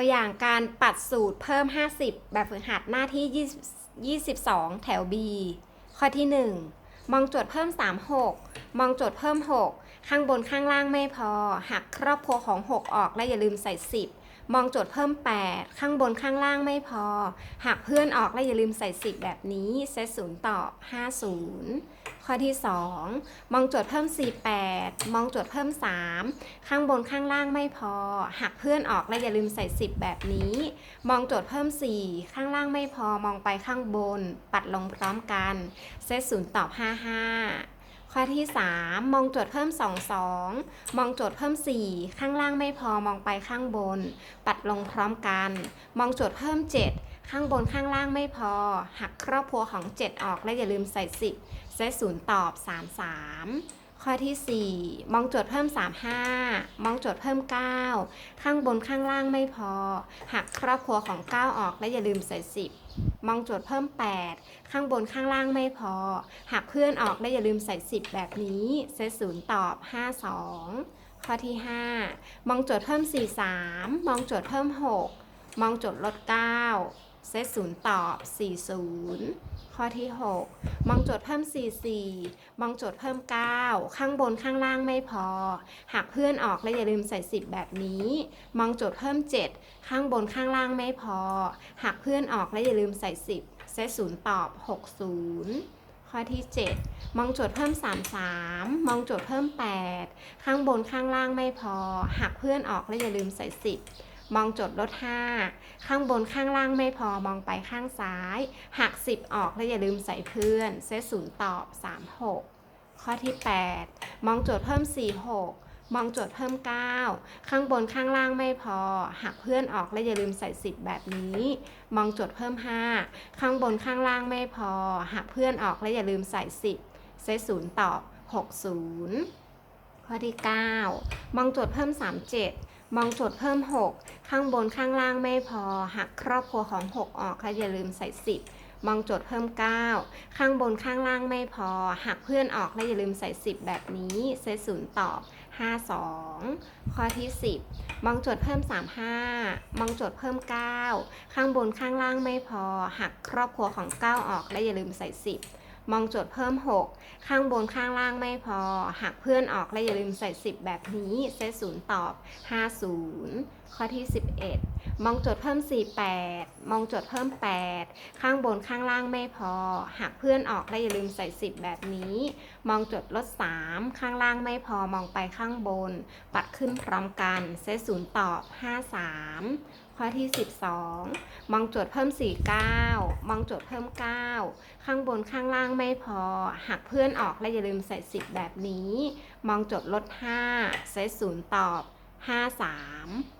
ตัวอย่างการปัดสูตรเพิ่ม 50 แบบฝึกหัดหน้าที่20 22 แถว B ข้อที่ 1 มองโจทย์เพิ่ม 36 มองโจทย์เพิ่ม 6 ข้างบนข้างล่างไม่พอ หักครอบครัวของ 6 ออกและอย่าลืมใส่ 10 มองโจทย์เพิ่ม 8 ข้างบนข้างล่างไม่พอหักเพื่อนออกและอย่าลืมใส่ 10 แบบนี้เซตศูนย์ตอบ50 ข้อที่ 2 มองโจทย์เพิ่ม 48 มองโจทย์เพิ่ม 3 ข้างบนข้างล่างไม่พอหักเพื่อนออกและอย่าลืมใส่ 10 แบบนี้ มองโจทย์เพิ่ม 4 ข้างล่างไม่พอมองไปข้างบน ปัดลงพร้อมกันเซตศูนย์ตอบ 55 ข้อที่ 3 มองโจทย์เพิ่ม 2 2 มองโจทย์เพิ่ม 4 ข้างล่างไม่พอมองไปข้างบน ปัดลงพร้อมกัน มองโจทย์เพิ่ม 7 ข้างบนข้างล่างไม่พอ หักครอบครัวของ 7 ออกและอย่าลืมใส่ 10 ใส่ศูนย์ตอบ 33 ข้อที่ 4 มองโจทย์เพิ่ม 35 มองโจทย์เพิ่ม 9 ข้างบนข้างล่างไม่พอ หักครอบครัวของ 9 ออกและอย่าลืมใส่ 10 มองโจทย์เพิ่ม 8 ข้างบนข้างล่างไม่พอ หักเพื่อนออกและอย่าลืมใส่ 10 แบบนี้เซตศูนย์ตอบ 52 ข้อที่ 5 มองโจทย์เพิ่ม 43 มองโจทย์เพิ่ม 6 มองโจทย์ลด 9 เซตศูนย์ตอบ 40 ข้อที่6มองโจทย์เพิ่ม 44มองโจทย์เพิ่ม 9 ข้างบนข้างล่างไม่พอหักเพื่อนออกและอย่าลืมใส่ 10 แบบนี้มองโจทย์เพิ่ม 7 ข้างบนข้างล่างไม่พอหักเพื่อนออกและอย่าลืมใส่ 10 เซตศูนย์ตอบ 60ข้อที่ 7 มองโจทย์เพิ่ม 33 มองโจทย์เพิ่ม 8 ข้างบนข้างล่างไม่พอหักเพื่อนออกและอย่าลืมใส่ 10 มองจทย์ลด 5 ข้างบนข้างล่างไม่พอมองไปข้างซ้าย หัก 10 ออกและอย่าลืมใส่เพื่อน เซตศูนย์ตอบ 36 ข้อที่ 8 มองโจทย์เพิ่ม 46มองโจทย์เพิ่ม 9 ข้างบนข้างล่างไม่พอ หักเพื่อนออกและอย่าลืมใส่ 10 แบบนี้ มองโจทย์เพิ่ม 5 ข้างบนข้างล่างไม่พอ หักเพื่อนออกและอย่าลืมใส่ 10 เซตศูนย์ตอบ 60 ข้อที่ 9 มองโจทย์เพิ่ม 37 มองโจทย์เพิ่ม 6 ข้างบนข้างล่างไม่พอ หักครอบครัวของ 6 ออกและอย่าลืมใส่ 10 มองโจทย์เพิ่ม 9 ข้างบนข้างล่างไม่พอ หักเพื่อนออกและอย่าลืมใส่ 10 แบบนี้เซตศูนย์ตอบ 52 ข้อที่ 10 มองโจทย์เพิ่ม 35 มองโจทย์เพิ่ม 9 ข้างบนข้างล่างไม่พอ หักครอบครัวของ 9 ออกและอย่าลืมใส่ 10 มองโจทย์เพิ่ม 6 ข้างบนข้างล่างไม่พอ หักเพื่อนออกและอย่าลืมใส่ 10 แบบนี้ เซตศูนย์ตอบ 50 ข้อที่ 11 มองโจทย์เพิ่ม 48 มองโจทย์เพิ่ม 8 ข้างบนข้างล่างไม่พอ หักเพื่อนออกและอย่าลืมใส่ 10 แบบนี้ มองโจทย์ลด 3 ข้างล่างไม่พอมองไปข้างบน ปัดขึ้นพร้อมกัน เซตศูนย์ตอบ 53 ข้อที่ 12 มองโจทย์เพิ่ม 49 มองโจทย์เพิ่ม 9 ข้างบนข้างล่างไม่พอ หักเพื่อนออกและอย่าลืมใส่ 10 แบบนี้ มองโจทย์ลด5เซตศูนย์ตอบ 53